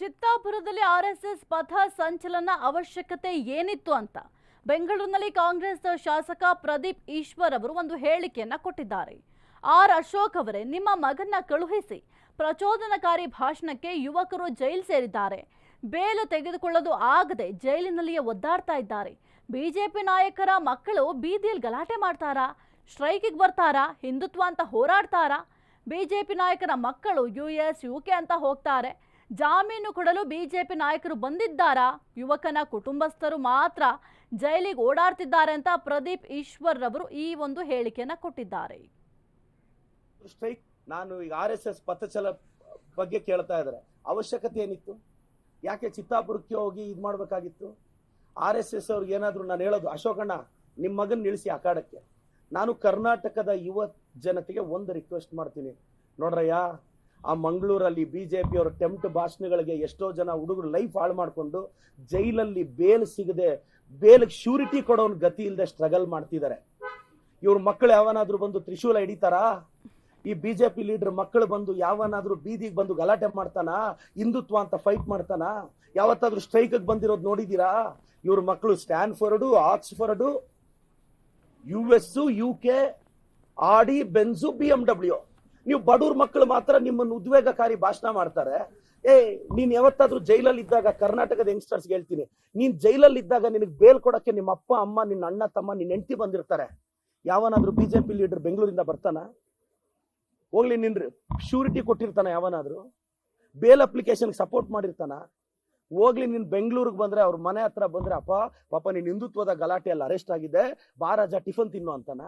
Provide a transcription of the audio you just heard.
ಚಿತ್ತಾಪುರದಲ್ಲಿ RSS ಪಥ ಸಂಚಲನ ಅವಶ್ಯಕತೆ ಏನಿತ್ತು ಅಂತ ಬೆಂಗಳೂರಿನಲ್ಲಿ ಕಾಂಗ್ರೆಸ್ ಶಾಸಕ ಪ್ರದೀಪ್ ಈಶ್ವರ್ ಅವರು ಒಂದು ಹೇಳಿಕೆಯನ್ನ ಕೊಟ್ಟಿದ್ದಾರೆ. ಆರ್ ಅಶೋಕ್ ಅವರೇ, ನಿಮ್ಮ ಮಗನ್ನ ಕಳುಹಿಸಿ ಪ್ರಚೋದನಕಾರಿ ಭಾಷಣಕ್ಕೆ ಯುವಕರು ಜೈಲು ಸೇರಿದ್ದಾರೆ. ಬೇಲು ತೆಗೆದುಕೊಳ್ಳಲು ಆಗದೆ ಜೈಲಿನಲ್ಲಿಯೇ ಒದ್ದಾಡ್ತಾ ಇದ್ದಾರೆ. ಬಿಜೆಪಿ ನಾಯಕರ ಮಕ್ಕಳು ಬೀದಿಯಲ್ಲಿ ಗಲಾಟೆ ಮಾಡ್ತಾರಾ? ಸ್ಟ್ರೈಕಿಗೆ ಬರ್ತಾರಾ? ಹಿಂದುತ್ವ ಅಂತ ಹೋರಾಡ್ತಾರಾ? ಬಿಜೆಪಿ ನಾಯಕರ ಮಕ್ಕಳು ಯು ಎಸ್ ಯು ಕೆ ಅಂತ ಹೋಗ್ತಾರೆ. ಜಾಮೀನು ಕೊಡಲು ಬಿಜೆಪಿ ನಾಯಕರು ಬಂದಿದ್ದಾರಾ? ಯುವಕನ ಕುಟುಂಬಸ್ಥರು ಮಾತ್ರ ಜೈಲಿಗೆ ಓಡಾಡ್ತಿದ್ದಾರೆ ಅಂತ ಪ್ರದೀಪ್ ಈಶ್ವರ್ ರವರು ಈ ಒಂದು ಹೇಳಿಕೆಯನ್ನ ಕೊಟ್ಟಿದ್ದಾರೆ. ನಾನು ಈಗ ಆರ್ ಎಸ್ ಎಸ್ ಪಥಚಲ ಬಗ್ಗೆ ಕೇಳ್ತಾ ಇದ್ದಾರೆ. ಅವಶ್ಯಕತೆ ಏನಿತ್ತು? ಯಾಕೆ ಚಿತ್ತಾಪುರಕ್ಕೆ ಹೋಗಿ ಇದು ಮಾಡಬೇಕಾಗಿತ್ತು? ಆರ್ ಎಸ್ ಎಸ್ ಅವ್ರಿಗೆ ಏನಾದರೂ ನಾನು ಹೇಳೋದು ಅಶೋಕಣ್ಣ ನಿಮ್ಮ ಮಗನ ನಿಲ್ಲಿಸಿ ಅಖಾಡಕ್ಕೆ ನಾನು ಕರ್ನಾಟಕದ ಯುವ ಜನತೆಗೆ ಒಂದು ರಿಕ್ವೆಸ್ಟ್ ಮಾಡ್ತೀನಿ. ನೋಡ್ರಯ್ಯ ಆ ಮಂಗಳೂರಲ್ಲಿ ಬಿ ಜೆ ಅವರ ಟೆಂಪ್ಟ್ ಭಾಷಣಗಳಿಗೆ ಎಷ್ಟೋ ಜನ ಹುಡುಗರು ಲೈಫ್ ಹಾಳು ಮಾಡಿಕೊಂಡು ಜೈಲಲ್ಲಿ ಬೇಲ್ ಸಿಗದೆ ಬೇಲ್ಗೆ ಶ್ಯೂರಿಟಿ ಕೊಡೋನ್ ಗತಿ ಇಲ್ಲದೆ ಸ್ಟ್ರಗಲ್ ಮಾಡ್ತಿದ್ದಾರೆ. ಇವ್ರ ಮಕ್ಕಳು ಯಾವನಾದ್ರೂ ಬಂದು ತ್ರಿಶೂಲ ಹಿಡಿತಾರಾ? ಈ ಬಿಜೆಪಿ ಲೀಡರ್ ಮಕ್ಕಳು ಬಂದು ಯಾವನಾದ್ರೂ ಬೀದಿಗೆ ಬಂದು ಗಲಾಟೆ ಮಾಡ್ತಾನ? ಹಿಂದುತ್ವ ಅಂತ ಫೈಟ್ ಮಾಡ್ತಾನ? ಯಾವತ್ತಾದ್ರೂ ಸ್ಟ್ರೈಕ್ ಬಂದಿರೋದು ನೋಡಿದೀರಾ? ಇವ್ರ ಮಕ್ಕಳು Stanford, Oxford, U S U K, Audi, Benz, B M W. ನೀವು ಬಡವ್ರ ಮಕ್ಕಳು ಮಾತ್ರ ನಿಮ್ಮನ್ನು ಉದ್ವೇಗಕಾರಿ ಭಾಷಣ ಮಾಡ್ತಾರೆ. ಏ, ನೀನ್ ಯಾವತ್ತಾದ್ರೂ ಜೈಲಲ್ಲಿ ಇದ್ದಾಗ ಕರ್ನಾಟಕದ ಯಂಗ್ಸ್ಟರ್ಸ್ ಹೇಳ್ತೀನಿ. ನೀನ್ ಜೈಲಲ್ಲಿ ಇದ್ದಾಗ ನಿನಗೆ ಬೇಲ್ ಕೊಡಕ್ಕೆ ನಿಮ್ಮ ಅಪ್ಪ, ಅಮ್ಮ, ನಿನ್ನ ಅಣ್ಣ, ತಮ್ಮ, ನಿನ್ನ ಹೆಂಡತಿ ಬಂದಿರ್ತಾರೆ. ಯಾವನಾದ್ರೂ ಬಿಜೆಪಿ ಲೀಡರ್ ಬೆಂಗಳೂರಿಂದ ಬರ್ತಾನ? ಹೋಗ್ಲಿ ನಿನ್ ಶ್ಯೂರಿಟಿ ಕೊಟ್ಟಿರ್ತಾನ ಯಾವನಾದ್ರೂ? ಬೇಲ್ ಅಪ್ಲಿಕೇಶನ್ ಸಪೋರ್ಟ್ ಮಾಡಿರ್ತಾನ? ಹೋಗ್ಲಿ ನಿನ್ ಬೆಂಗಳೂರಿಗೆ ಬಂದ್ರೆ ಅವ್ರ ಮನೆ ಹತ್ರ ಬಂದ್ರೆ, ಅಪ್ಪ, ಪಾಪ ನೀನ್ ಹಿಂದುತ್ವದ ಗಲಾಟೆಯಲ್ಲಿ ಅರೆಸ್ಟ್ ಆಗಿದೆ ಬಾರಾಜ ಟಿಫನ್ ತಿನ್ನು ಅಂತಾನ?